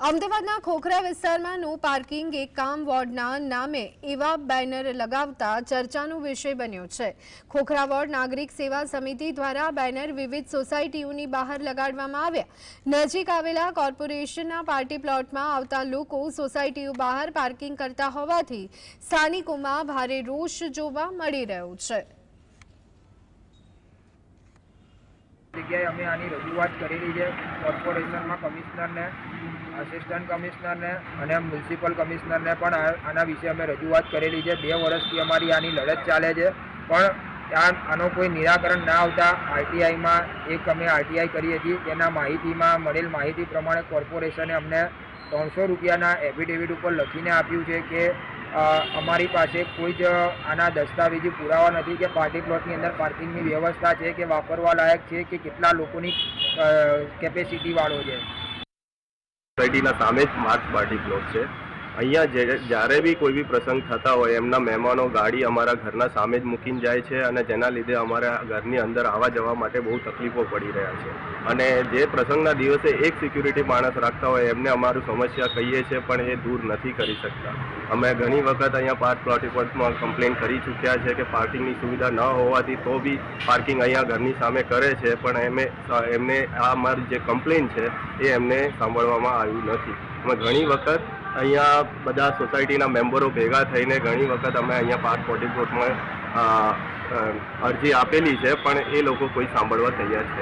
અમદાવાદના ખોખરા વિસ્તારમાં no parking એક કામ વોર્ડના નામે એવા બેનર લગાવતા ચર્ચાનો વિષય બન્યો છે. ખોખરા વોર્ડ નાગરિક સેવા સમિતિ દ્વારા બેનર વિવિધ સોસાયટીઓની બહાર લગાડવામાં આવ્યા. નજીક આવેલા કોર્પોરેશનના પાર્ટી પ્લોટમાં આવતા લોકો સોસાયટીઓ બહાર પાર્કિંગ કરતા હોવાથી સ્થાનિકોમાં ભારે રોષ જોવા મળી રહ્યો છે. જગ્યાએ અમે આની રજૂઆત કરેલી છે, કોર્પોરેશનમાં કમિશનરને આસિસ્ટન્ટ કમિશનરને અને મ્યુનિસિપલ કમિશનરને પણ આના વિશે અમે રજૂઆત કરેલી છે. બે વર્ષથી અમારી આની લડત ચાલે છે. પણ આનો કોઈ નિરાકરણ ના આવતા આરટીઆઈમાં એક અમે આરટીઆઈ કરી હતી તેના માહિતીમાં મળેલ માહિતી પ્રમાણે કોર્પોરેશને અમને ત્રણસો રૂપિયાના એફિડેવિટ ઉપર લખીને આપ્યું છે કે અમારી પાસે કોઈ જ આના દસ્તાવેજી પુરાવા નથી કે પાર્ટી પ્લોટની અંદર પાર્કિંગની વ્યવસ્થા છે કે વાપરવા લાયક છે કે કેટલા લોકોની કેપેસિટીવાળો છે. સોસાયટીના સામે જ માર્ક પાર્ટી પ્લોટ છે. અહીંયા જ્યારે બી કોઈ બી પ્રસંગ થતા હોય, એમના મહેમાનો ગાડી અમારા ઘરના સામે જ મૂકીને જાય છે અને જેના લીધે અમારા ઘરની અંદર આવવા જવા માટે બહુ તકલીફો પડી રહ્યા છે. અને જે પ્રસંગના દિવસે એક સિક્યુરિટી માણસ રાખતા હોય, એમને અમારું સમસ્યા કહીએ છીએ પણ એ દૂર નથી કરી શકતા. અમે ઘણી વખત અહીંયા પાર્ક પ્લોટ પર કમ્પ્લેન કરી ચૂક્યા છે કે પાર્કિંગની સુવિધા ન હોવાથી તો બી પાર્કિંગ અહીંયા ઘરની સામે કરે છે, પણ એમે એમને આ અમારી જે કમ્પ્લેન છે, એ એમને સાંભળવામાં આવ્યું નથી. અમે ઘણી વખત અહીંયા બધા સોસાયટીના મેમ્બરો ભેગા થઈને ઘણી વખત અમે અહીંયા પાર્ક ફોર્ટી ફોર્ટમાં અરજી આપેલી છે, પણ એ લોકો કોઈ સાંભળવા તૈયાર છે.